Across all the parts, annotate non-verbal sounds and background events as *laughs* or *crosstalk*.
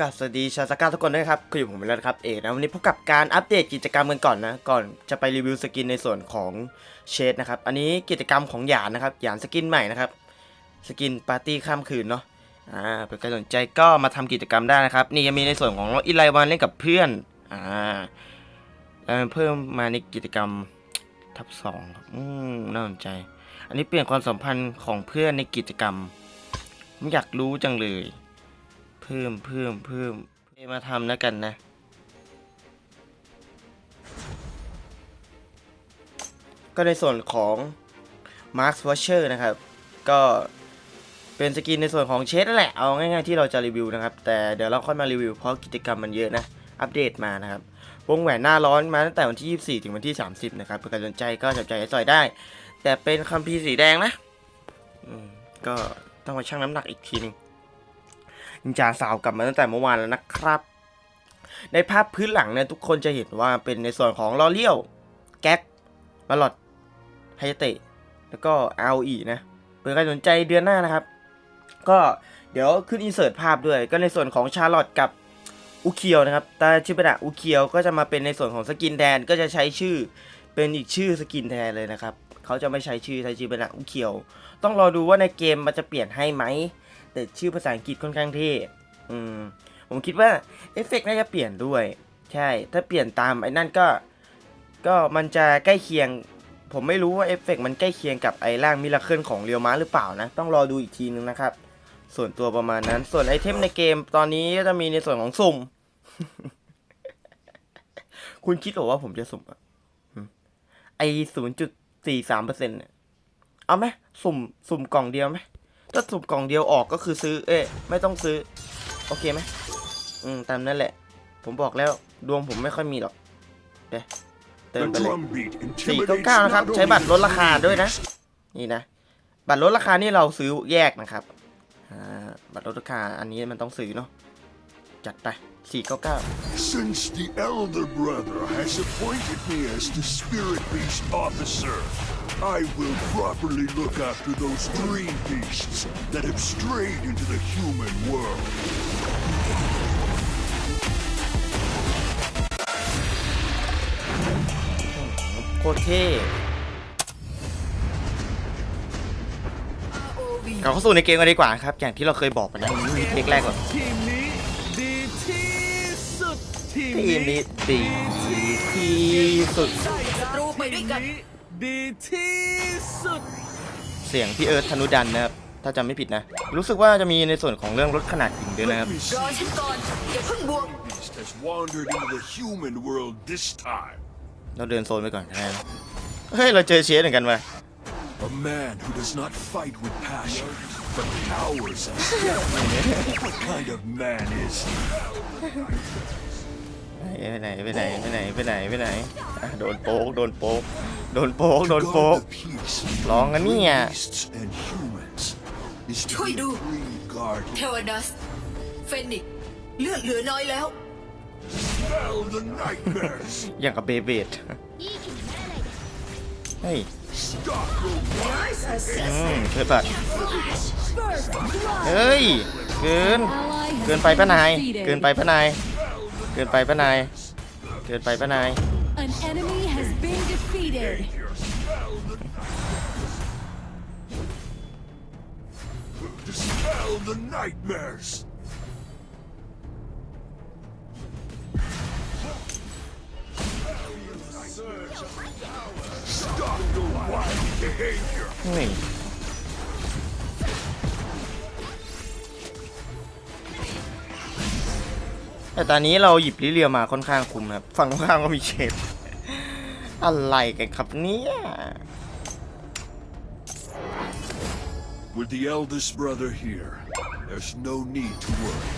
กับสวัสดีชาวสกาทุกคนด้วยครับคืออยู่ผมเป็นแล้วครับเอกนะวันนี้พบกับการอัปเดตกิจกรรมกันก่อนนะก่อนจะไปรีวิวสกินในส่วนของเชดนะครับอันนี้กิจกรรมของหยานนะครับหยานสกินใหม่นะครับสกินปาร์ตี้ข้ามคืนเนาะอ่าเผื่อใครสนใจก็มาทำกิจกรรมได้นะครับนี่ยังมีในส่วนของอิไลวันเล่นกับเพื่อนอ่าแล้วเพิ่มมาในกิจกรรมทับสองครับอืมน่าสนใจ อันนี้เปลี่ยนความสัมพันธ์ของเพื่อนในกิจกรรมผมอยากรู้จังเลย พิ่มเพิ่มเพิ่มเพิ่มมาทำแล้วกันนะ ก็ในส่วนของ Mark Watcher นะครับ ก็เป็นสกินในส่วนของเชดนั่นแหละ เอาง่ายๆที่เราจะรีวิวนะครับ แต่เดี๋ยวเราค่อยมารีวิวเพราะกิจกรรมมันเยอะนะ อัปเดตมานะครับ วงแหวนหน้าร้อนมาตั้งแต่วันที่ 24 ถึงวันที่ 30 นะครับเผื่อใครสนใจก็จับใจใส่ได้ แต่เป็นคัมภีร์สีแดงนะก็ต้องมาชั่งน้ำหนักอีกทีหนึง นินจาสาวกลับมาตั้งแต่เมื่อวานแล้วนะครับ ในภาพพื้นหลังเนี่ยทุกคนจะเห็นว่าเป็นในส่วนของลอเลียว แก๊กบาลอดไฮเตะแล้วก็เอาอีนะเผื่อใครสนใจเดือนหน้านะครับ ก็เดี๋ยวขึ้นอินเสิร์ตภาพด้วย ก็ในส่วนของชาร์ลอตกับอุเคียวนะครับแต่ชิบะดะอุเคียวก็จะมาเป็นในส่วนของสกินแทนก็จะใช้ชื่อเป็นอีกชื่อสกินแทนเลยนะครับ เขาจะไม่ใช้ชื่อใช้ชิบะดะอุเคียว ต้องรอดูว่าในเกมมันจะเปลี่ยนให้ไหม แต่ชื่อภาษาอังกฤษค่อนข้างเท่อืมผมคิดว่าเอฟเฟกต์น่าจะเปลี่ยนด้วย ใช่ ถ้าเปลี่ยนตามไอ้นั่นก็ ก็มันจะใกล้เคียง ผมไม่รู้ว่าเอฟเฟกต์มันใกล้เคียงกับไอ้ร่างมิราเคิลของเรียวมาหรือเปล่านะ ต้องรอดูอีกทีนึงนะครับ ส่วนตัวประมาณนั้น ส่วนไอเทมในเกมตอนนี้ก็จะมีในส่วนของสุ่ม คุณคิดเหรอว่าผมจะสุ่มอะหึไอศูนย์จุดสี่สามเปอร์เซ็นต์เนี่ยเอาไหมสุ่ม สุ่มกล่องเดียวไหม ถ้าสุ่มกล่องเดียวออกก็คือซื้อ เอ๊ะไม่ต้องซื้อ โอเคไหมอืมตามนั้นแหละ ผมบอกแล้วดวงผมไม่ค่อยมีหรอกเดี๋ยวเติม The ไปเลย drumbeat สี่ intimidates เก้าเก้านะครับ not ใช้บัตรลด only ราคาด้วยนะ นี่นะ บัตรลดราคานี่เราซื้อแยกนะครับ อ่า บัตรลดราคาอันนี้มันต้องซื้อเนาะ จัดไปสี่เก้าเก้า Since the elder brother has appointed me as the spirit beast officer, I will properly look after those dream beasts that have strayed into the human world. โคตรเท่เราเข้าสู่ในเกมกันดีกว่าครับ อย่างที่เราเคยบอกไปนะเทคแรกก่อนทีมนี้ดีที่สุด ทีมทีมนี้ดีที่สุด ศัตรูไปด้วยกันนี้ดีที่สุด เสียงพี่เอิร์ธธนุดันนะครับ ถ้าจำไม่ผิดนะ รู้สึกว่าจะมีในส่วนของเรื่องรถขนาดหญิงด้วยนะครับ Let me รอ see ฉันก่อนอย่าเพิ่งบวก if the beast has wandered into the human world this time. เราเดินโซนไปก่อนนะ เฮ้ย เราเจอเชสเหมือนกันว่ะ A man who does not fight with passion, but cowers instead. what kind of man is he? ไปไหนไปไหนไปไหนไปไหนไปไหนอะโดนโป๊กโดนโป๊กโดนโป๊กโดน To โป๊ก guard the peace ร้องกันเนี่ย between beasts and humans is to ช่วย be ดู a free guardian. เทวดัส เฟนิกซ์เลือดเหลือน้อยแล้ว Spell the nightmares. อย่างกับเบเบดเฮ้ย Stop your wild อืมเกิดปัดเฮ้ย เกิน เกินไปปะนาย เกินไปปะนาย เกินไปปะนาย เกินไปปะนาย An enemy has been defeated. Dispel the nightmares. Stop your wild behavior. นี่ แต่ตอนนี้เราหยิบลิเลียมาค่อนข้างคุ้มนะครับ ฝั่งตรงข้ามก็มีเชฟอะไรกันครับเนี่ย With the eldest brother here, there's no need to worry.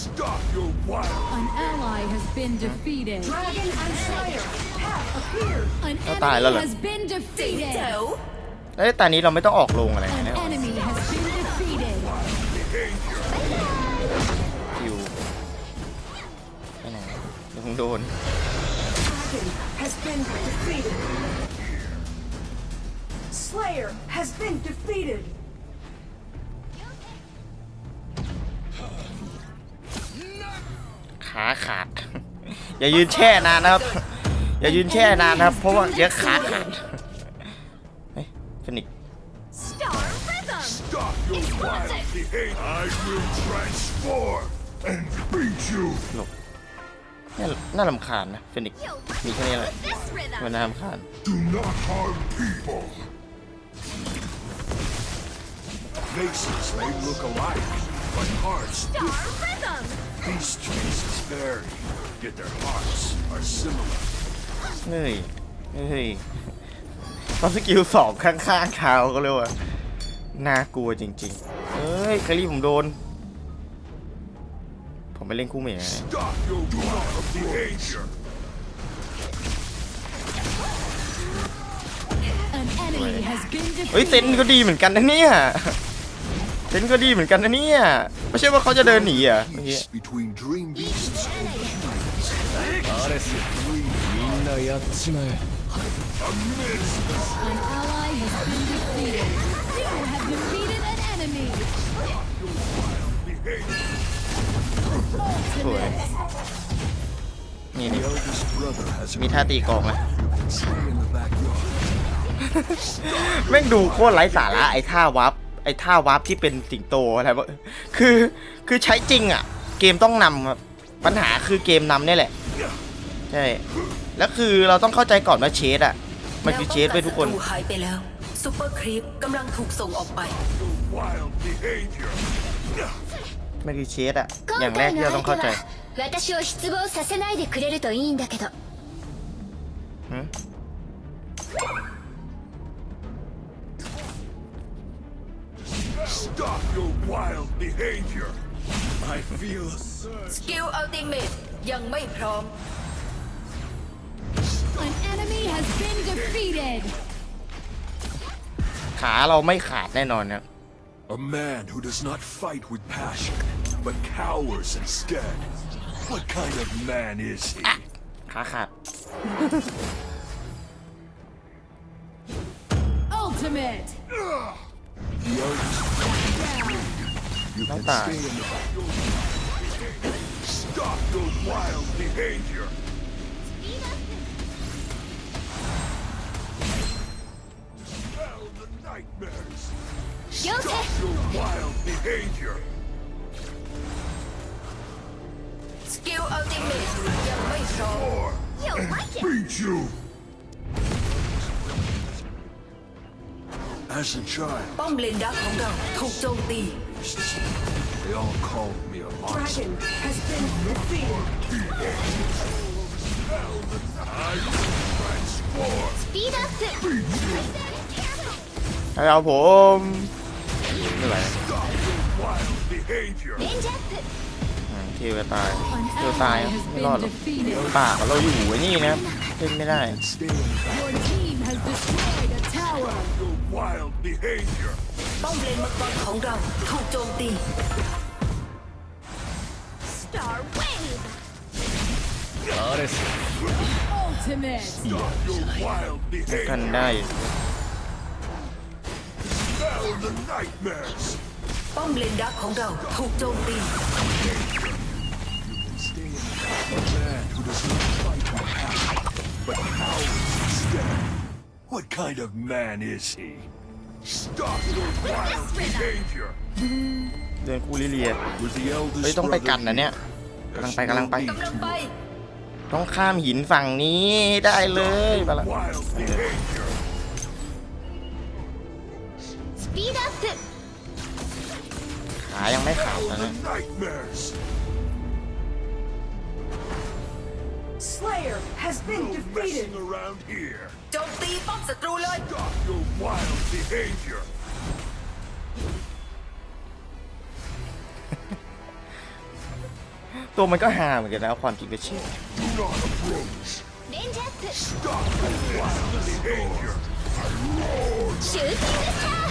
Stop your wild An ally has been defeated. Dragon and Slayer have appeared An Nó tài lên enemy rồi. has been เจ๋ง defeated. แจ๋วเอ้ยตอนนี้เราไม่ต้องออกโรงอะไร An แล้ว enemy has been defeated. คิวไปไหนเดี๋ยวคงโดน has been defeated Slayer has been defeated. ขาขาด อย่ายืนแช่นานนะครับ อย่ายืนแช่นานนะครับ เพราะว่าเดี๋ยวขาขาด wild behavior. I will transform and beat you. น่าน่ารำคาญนะฟินิกมีแค่นี้แหละ This rhythm! มันน่ารำคาญ Do not harm people. Faces may look alike, but hearts Star differ. Rhythm! These faces vary, yet their hearts are similar. เฮ้ยเฮ้ยตอนสกิลสองข้างๆเท้าก็เลยว่าน่ากลัวจริงๆ *laughs* เฮ้ยคารีผมโดน ผมไปเล่นคู่เมย์ Stop your wild behavior. An enemy has been เฮ้ยเซน defeated. ก็ดีเหมือนกันนะเนี่ย เซนก็ดีเหมือนกันนะเนี่ย ไม่ใช่ว่าเขาจะเดินหนีอ่ะเมื่อกี้ Peace between dream beasts and アレスみんなやっちまえ สวยนี่นี่ Eldest brother has มีท่าตีกลองนะ stay in the backyard. แม่งดูโคตรไร้สาระไอ้ท่าวับไอ้ท่าวับที่เป็นสิงโตอะไรวะคือคือใช้จริงอะ เกมต้องนำครับปัญหาคือเกมนำเนี่ยแหละ ใช่ แล้วคือเราต้องเข้าใจก่อนว่าเชสอะ มันคือเชสไปทุกคนแวป้องศัตรูหายไปแล้วซูเปอร์ครีปกำลังถูกส่งออกไป Wild behavior. มันคือเชสอ่ะ อย่างแรกที่เราต้องเข้าใจ 私を失望させないでくれるといいんだけど หืม Stop your wild behavior. I feel a surge. สกิลอัลติเมตยังไม่พร้อม An enemy has been defeated. ขาเราไม่ขาดแน่นอนครับ A man who does not fight with passion, but cowers instead. What kind of man is he? ขาขาด Ultimate. The eldest You Don't can die. stay in the back. Stop your wild behavior. Spell the nightmares. Stop your wild behavior. Skill of the mist. Your You like it. Beat you. As a child. Bumbling duck. đá. They all called me a monster. Dragon has been defeated. I transform. Speed up the. Beat you. ครเอาผมไม่ไหวเที่ยวตายเทวตายไม่รอดหรอกปากเราอยู่ไอ้นี่นะเล่นไม่ได้ ป้อมเลนมังกรของเราถูกโจมตี Star Wave อาเรกันได้ ป้อมเลนดักของเราถูกโจมตี Stay in the back. A man who does not fight with passion, but cowers instead. What kind of man is he? Stop your wild behavior. เดินคู่ลิเลีย With the เฮ้ย eldest ต้องไป brother กันนะเนี่ย here, กำลัง there's ไปกำลัง no ไป need กำลังไป ต้องข้ามหินฝั่งนี้ได้เลยไปละ ピードアップ ขายังไม่ขาด Spell นะ the เนี่ย nightmares. Slayer has been No defeated. messing around here. โจมตีป้อมศัตรูเลย Stop your wild behavior. *laughs* ตัวมันก็หาเหมือนกันนะความจริงก็เชื่อ Do not approach. レンジアップ Stop your wild behavior. シューティングスター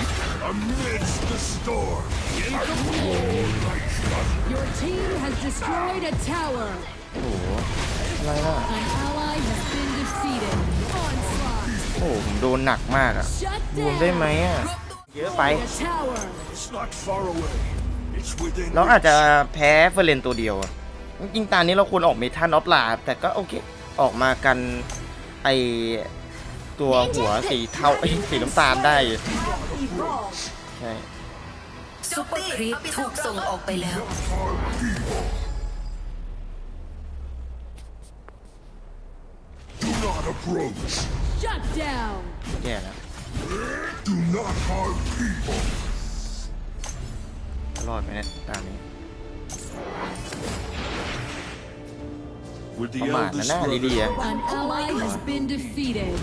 Amidst the storm. I roar like thunder. Your team has destroyed a tower. โอ้โหอะไรล่ะ An ally has been defeated. Onslaught. โอ้โหผม โดนหนักมากอะ Shut รวมได้ down. ไหมอะเยอะไป The tower. It's not far away. It's within เราอาจจะ reach. แพ้เฟอร์เรนตัวเดียวอะจริงๆตอนนี้เราควรออกเมทัลออฟลาแต่ก็โอเค ออกมากันไอ ตัวหัวสีเทาเอ้ยสีน้ำตาลได้อยู่ Evolve. ใช่ซุปเปอร์ครีปถูกส่งออกไปแล้ว Do not approach. Shut down. แย่แล้ว Do not harm people. รอดไหมเนี่ยตามนี้ With the ประมาทนะ eldest หน้า brother ดีๆอะ An ally has been defeated.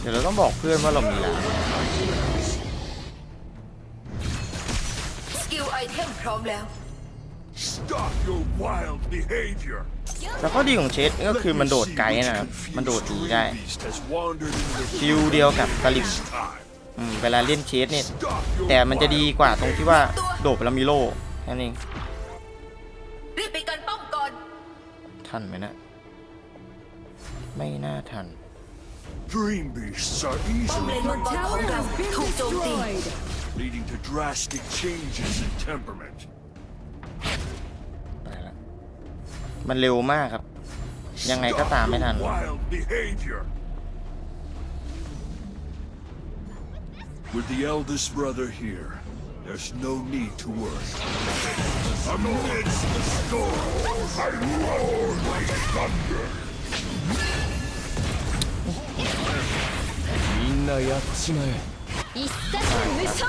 เดี๋ยวเราต้องบอกเพื่อนว่าเรามีแล้วสกิลไอเทมพร้อมแล้ว Stop your wild behavior. แล้วข้อดีของเชสก็คือมันโดดไกลนะครับ มันโดดหนีได้ Beast has wandered into the ฟิลเดียวกับตะลิม time. อืมเวลาเล่นเชสเนี่ย Stop your แต่มันจะดี wild กว่าตรงที่ว่าโดดไปแล้วมีโล่แค่นั้นเองรีบไปกันป้อมก่อน ทันไหมนะ ไม่น่าทัน Dream beasts are ป้อมเล easily นมังกรขอ Tower งเรา has been ถูกโจมตี destroyed. leading to drastic changes in temperament. ไปแล้ว มันเร็วมากครับ ยังไงก็ตามไม่ทัน Stop your wild behavior. With the eldest brother here, there's no need to worry. Amidst the storm, I roar like thunder. 一册无双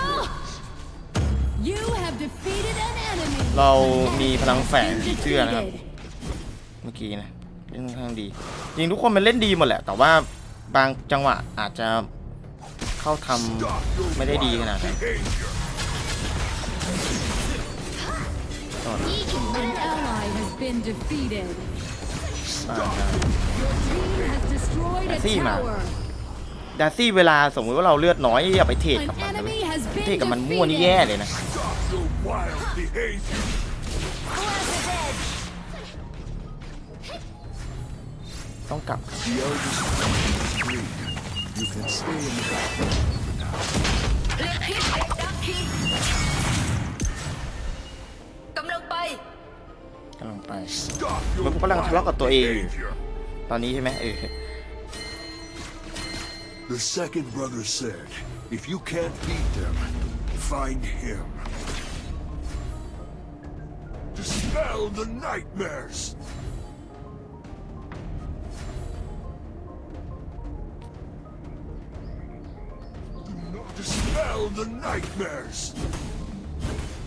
You have defeated an enemy. เรามีพลังแฝง Been ผีเสื้อนะครับ defeated. เมื่อกี้นะเล่นค่อนข้างดี จริงทุกคนมันเล่นดีหมดแหละ แต่ว่าบางจังหวะอาจจะเข้าทำ Stop your ไม่ได้ดีข wild นาดนั้น behavior. ก่อน An ally has been defeated. อ่า ดาร์ซี่เวลาสมมติว่าเราเลือดน้อยอย่าไปเทรด An กับมันนะเว้ย enemy has เทรด been กับมันมั่วนี่แย่เลยนะ Stop your wild behavior. ต้องกลับครับ The eldest brother is free. You can stay in the back. เล็กพิษเล็กดักทีกำลังไป กำลังไป Stop your มันกำลังทะเลาะกับตัวเองอยู่ behavior. ตอนนี้ใช่ไหมเออ The second brother said, if you can't beat them, find him. Dispel the nightmares. Dispel the nightmares.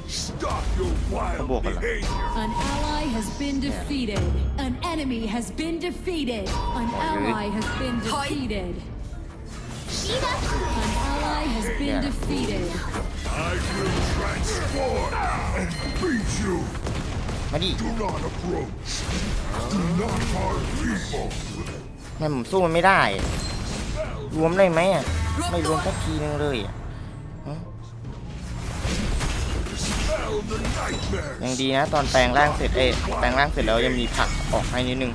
Stop your wild behavior. An ally has been defeated. An enemy has been defeated. An ally eh. has been Hoi. defeated. An ally has been Yeah. defeated. I will transform and beat you. มาดิ Do not approach. Do not harm people. แม่ผมสู้มันไม่ได้ รวมได้ไหมอะ ไม่รวมสักทีนึงเลยอะ Dispel the nightmares. ยังดีนะ ตอนแปลงร่างเสร็จเอ้ยแปลงร่างเสร็จแล้วยังมีผักออกให้นิดนึง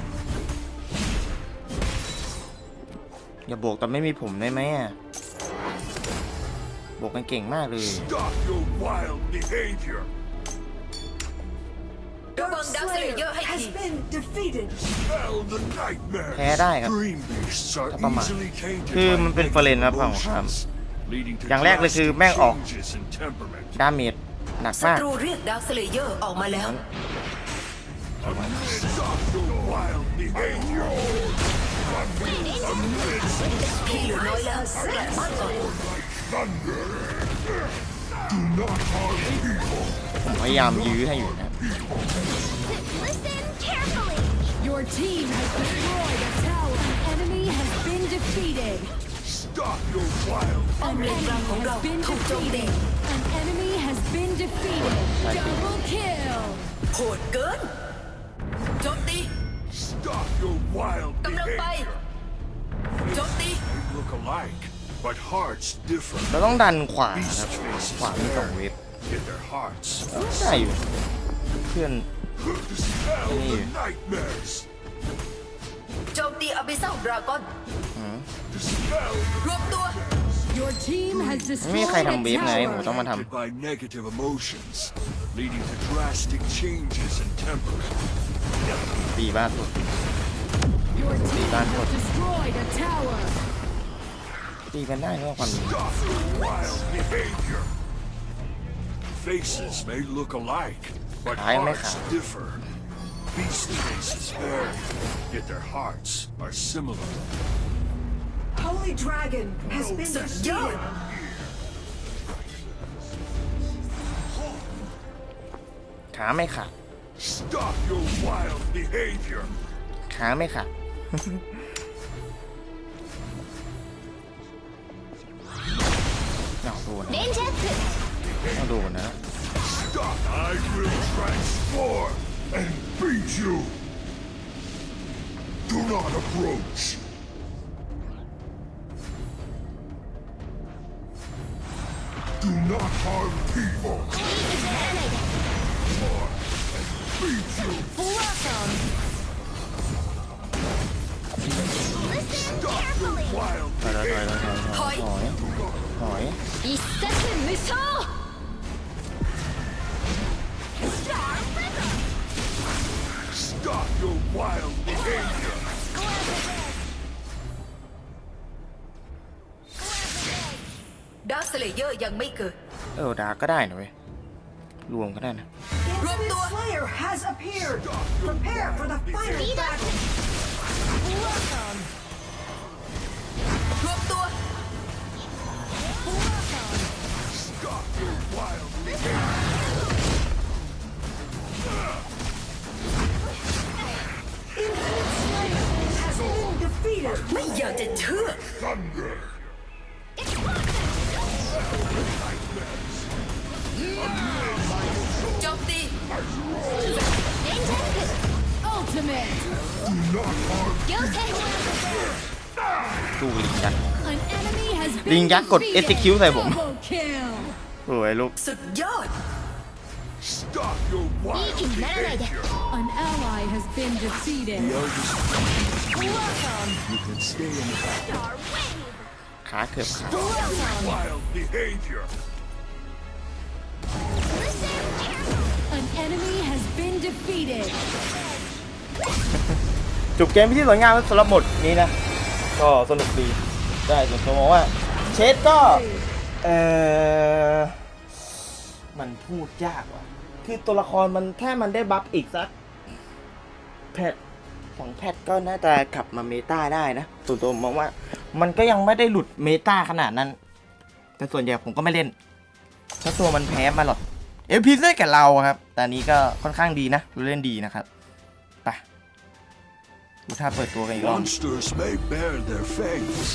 อย่าบวกตอนไม่มีผมได้ไหมอะบวกกันเก่งมากเลย Stop your wild behavior. ระวัง Dark ดักเซเลเยอ Slayer ร์ให้ has ที been defeated. Dispel the nightmares. แพ้ได้ครับ Dream beasts are ถ้าประมาท easily tainted คือ by มันเป็นเฟรน negative นะฝั่งของข้าม emotions, leading to อย่างแรกเลยคือ drastic แม่งออก changes in temperament. ดาเมจหนักศัมากตรูเรียกดักเซเลเยอร์ออกมาแล้ว Stop your wild behavior. ที่เหลือน้อยแล้วกลับบ้านก่อน Thunder. Do not harm people. ผมพยายามยื้อให้อยู่นะ Listen carefully. Your team has destroyed a tower. An enemy has been defeated. Stop your wild. An enemy has been defeated. An enemy has been defeated. Double kill. โหดเกิน โจมตี Stop your wild กำลังไป behavior. โจมตี They look alike, but hearts differ. เราต้องดันขวาครับ Beast faces ขวามีสองเวฟ in their hearts. ได้อยู่ เพื่อน Dispel the Yeah. nightmares. โจมตีอบิซัลดราก้อน Dispel รวมตัว Your team has ไม่มี destroyed ใครทำเว a ฟไงผม tower. ต้องมาท affected by negative emotions, leading to drastic changes in temper. ำตีบ้านสุด Your team Ban has thôi. destroyed a tower. ตีกันได้เมื่อความนี้ Stop your wild behavior. Faces may look alike, but Ay, me hearts ja. differ. Beast faces vary, yet their hearts are similar. Holy Dragon has been Such joy. defeated. ขาไม่ขาด Stop your wild behavior. ขาไม่ขาดเอาโดน Ninja เอาโดนนะ Stop. I will transform and beat you. Do not approach. Do not harm people. Beat you. Welcome. Listen carefully. Rồi rồi rồi rồi rồi hỏi hỏi Stop your wild behavior! Dark Slayer ยังไม่เกิด เออดาก็ได้นะเว้ยรวมก็ได้นะ Infinite Slayer has appeared. Prepare for the final battle. ลิงยักษ์กด defeated. execute ใส่ผม Double kill. สวยลูก สุดยอด Stop your wild Beacon Melody. behavior. An ally has been defeated. Welcome. You can stay in the back. Star Wave. ขาเกือบขาด Welcome. Wild behavior. Listen carefully. An enemy has been defeated. จบเกมที่สวยงามสำหรับหมดนี้นะ ก็สนุกดีได้ส่วนตัวมองว่าเชดก็ เออมันพูดยากว่ะ คือตัวละครมันถ้ามันได้บัฟอีกสักแพทสองแพทก็น่าจะกลับมาเมตาได้นะ ส่วนตัวมองว่า มันก็ยังไม่ได้หลุดเมตาขนาดนั้น แต่ส่วนใหญ่ผมก็ไม่เล่นเพราะตัวมันแพ้มาหรอกเอฟพีเล่กับเราครับ แต่อันนี้ก็ค่อนข้างดีนะเล่นดีนะครับ ไปดูท่าเปิดตัวกันอีกรอบ Monsters may bear their fangs,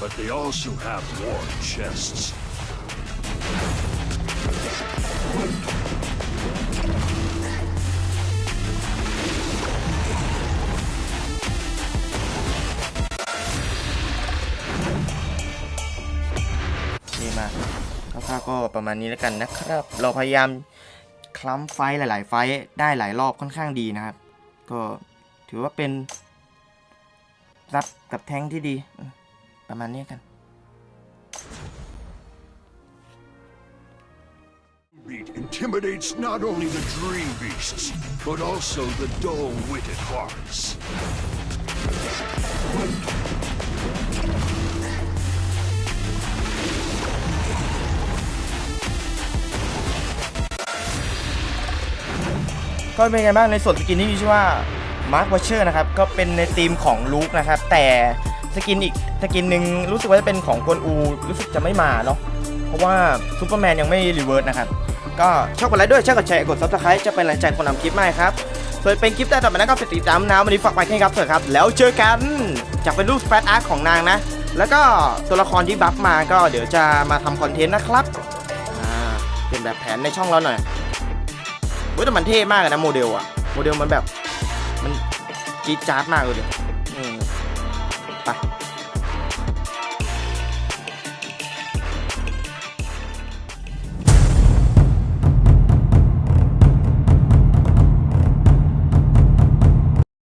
but they also have war chests. นี่มาคร่าวๆก็ประมาณนี้แล้วกันนะครับ เราพยายามคล้ำไฟหลาย ๆ ไฟได้หลายรอบค่อนข้างดีนะครับ ก็ถือว่าเป็นรับกับแท้งที่ดี ประมาณนี้กัน Beat intimidates not only the dream beasts, but also the dull-witted hearts. ก็เป็นไงบ้างในส่วนสกินที่มีชื่อว่า Mark Watcher นะครับ ก็เป็นในธีมของลูกนะครับ แต่ สกินอีกสกินหนึ่งรู้สึกว่าจะเป็นของกวนอูรู้สึกจะไม่มาเนาะเพราะว่าซูเปอร์แมนยังไม่รีเวิร์สนะครับก็ชอบกดไลค์ด้วยชอบกดแชร์กดซับสไครต์จะเป็นแรงใจคนทำคลิปใหม่ครับส่วนเป็นคลิปแต่ต่อไปนั้นก็ติดตามนะวันนี้ฝากไปแค่ครับเถอะครับ แล้วเจอกันจากเป็นรูปสเปซอาร์ตของนางนะ แล้วก็ตัวละครที่บัฟมาก็เดี๋ยวจะมาทำคอนเทนต์นะครับอ่าเปลี่ยนแบบแผนในช่องเราหน่อยเว้ยแต่มันเท่มากนะโมเดลอะโมเดลมันแบบมันจี๊ดจ๊าดมากเลย อืมไป